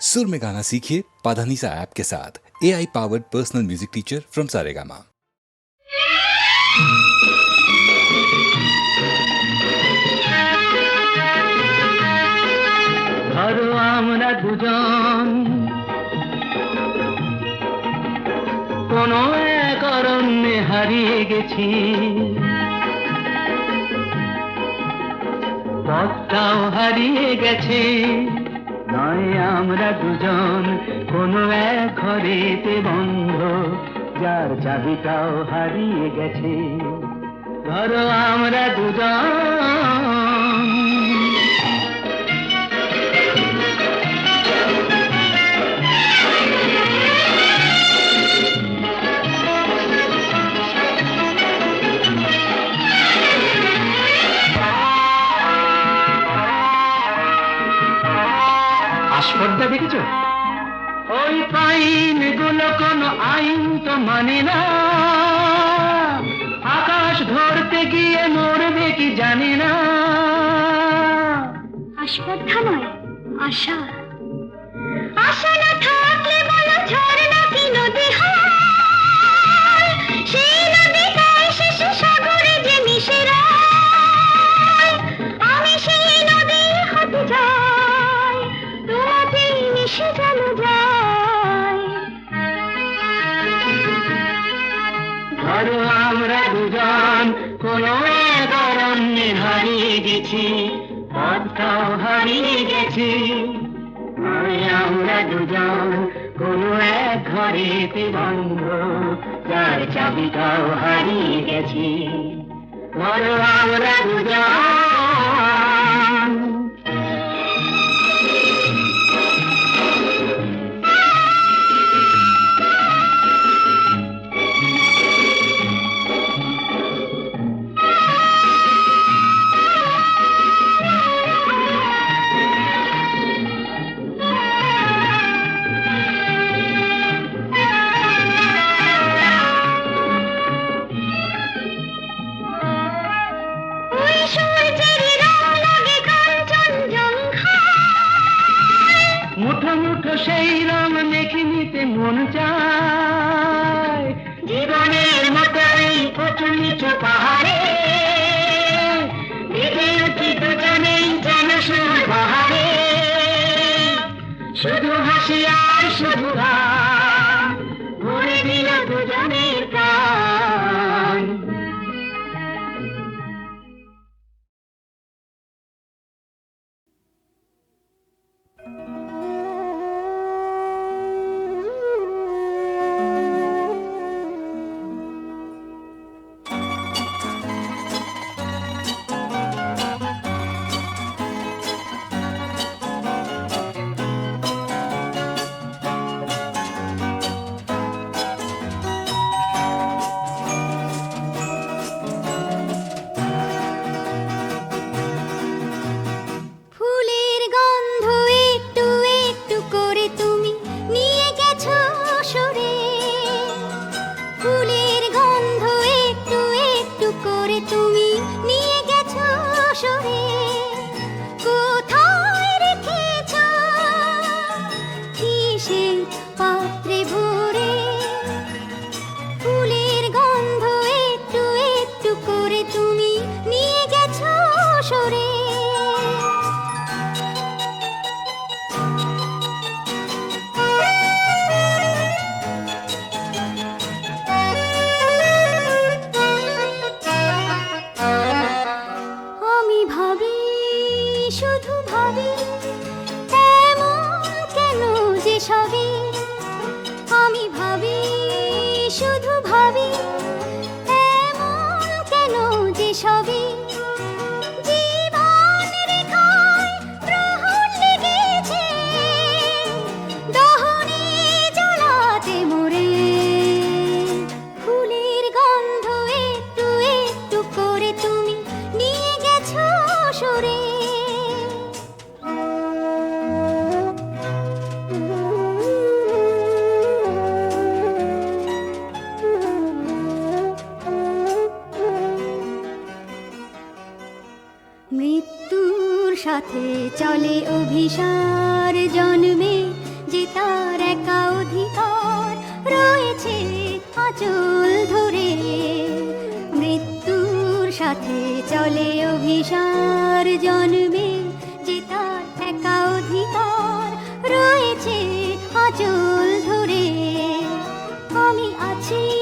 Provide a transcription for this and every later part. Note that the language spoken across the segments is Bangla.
सुर में गाना सीखिए पाधानीसा ऐप के साथ A I powered personal music teacher from Saregama ধরো আমরা দুজন কোন এক অরণ্যে হারিয়ে গেছি পথটাও হারিয়ে গেছে নয় আমরা দুজন কোনো এক ঘরেতে বন্ধ। যার চাবিটাও হারিয়ে গেছে। ধরো আমরা দুজন। আসপর্দা দেখেছ? ওই পাইনগুলো কোন আইন তো মানে না। আকাশ ধরতে গিয়ে মরবে কি জানি না। আশা আশা। না পথটাও হারিয়ে গেছি। আমরা দুজন, কোন এক ঘরেতে বন্ধ। যার চাবিটাও হারিয়ে গেছি। ধরো আমরা দুজন। সাথে চলে অভিশার জন্মে যে তার একা অধিকার রয়েছে আচল ধরে। আমি আছি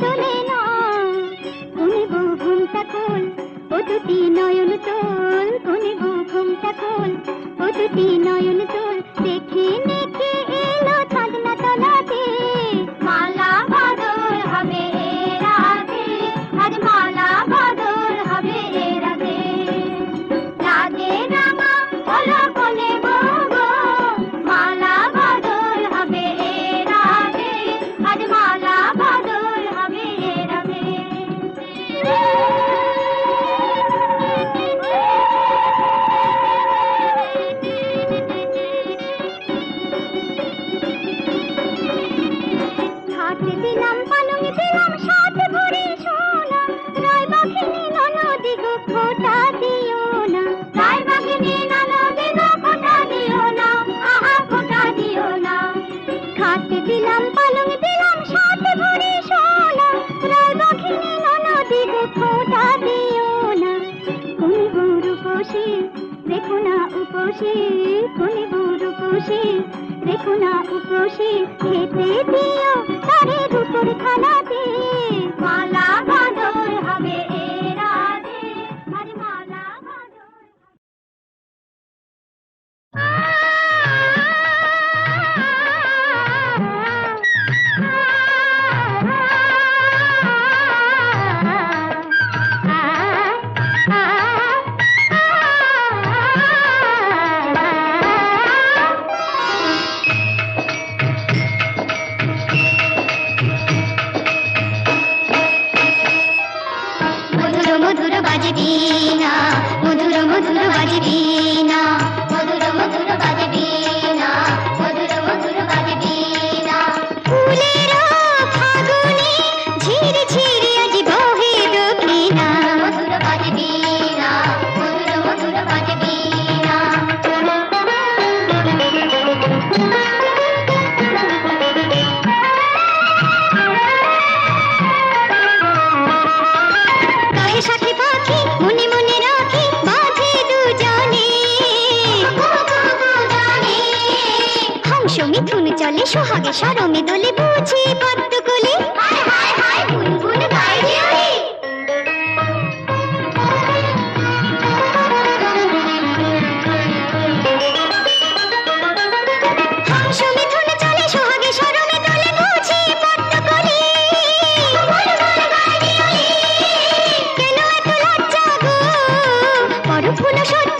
তোলে না কোনে গো ঘুমটা খোল, ও দুটি নয়ন তোল। কোনে গো ঘুমটা খোল, ও দুটি নয়ন তোল। রেখো না উপসে, কোনে বুর উপসে না উপসে, খেতে দিও তারে দুপুর খানাতে মালা বাঁধর হবে Ah! লাগে সরমে দোলে বুঝি পদ্ম কোলে হায় হায় হায় ফুল সত্য